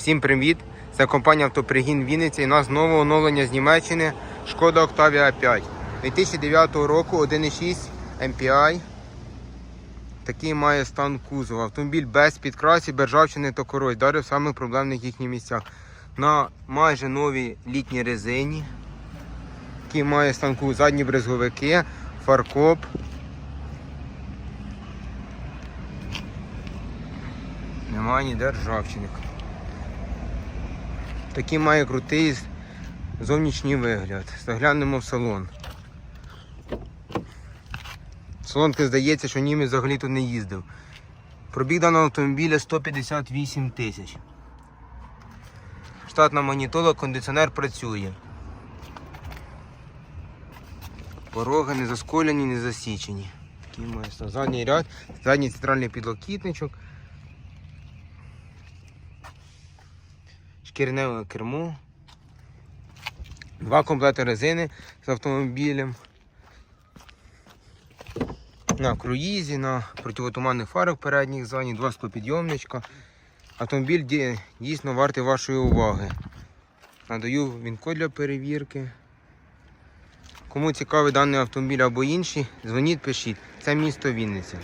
Всім привіт! Це компанія Автопригін Вінниця і у нас нове оновлення з Німеччини Шкода Octavia 5 2009 року 1.6 MPI. Такий має стан кузова. Автомобіль без підкрасів, бержавчини та корозії, навіть в самих проблемних їхніх місцях. На майже новій літній резині. Який має стан кузова. Задні брезговики, фаркоп. Немає ніде ржавчини. Такий має крутий зовнішній вигляд. Заглянемо в салон. Салонки здається, що німець взагалі тут не їздив. Пробіг даного автомобіля 158 тисяч. Штатна монітола, кондиціонер працює. Пороги не засколяні, не засічені. Такий має. Задній ряд, задній центральний підлокітничок. Шкіряне кермо, два комплекти резини з автомобілем. На круїзі, на противотуманних фарах передніх задніх, два склопідйомничка. Автомобіль дійсно вартий вашої уваги. Надаю він код для перевірки. Кому цікавий даний автомобіль або інші, дзвоніть, пишіть. Це місто Вінниця.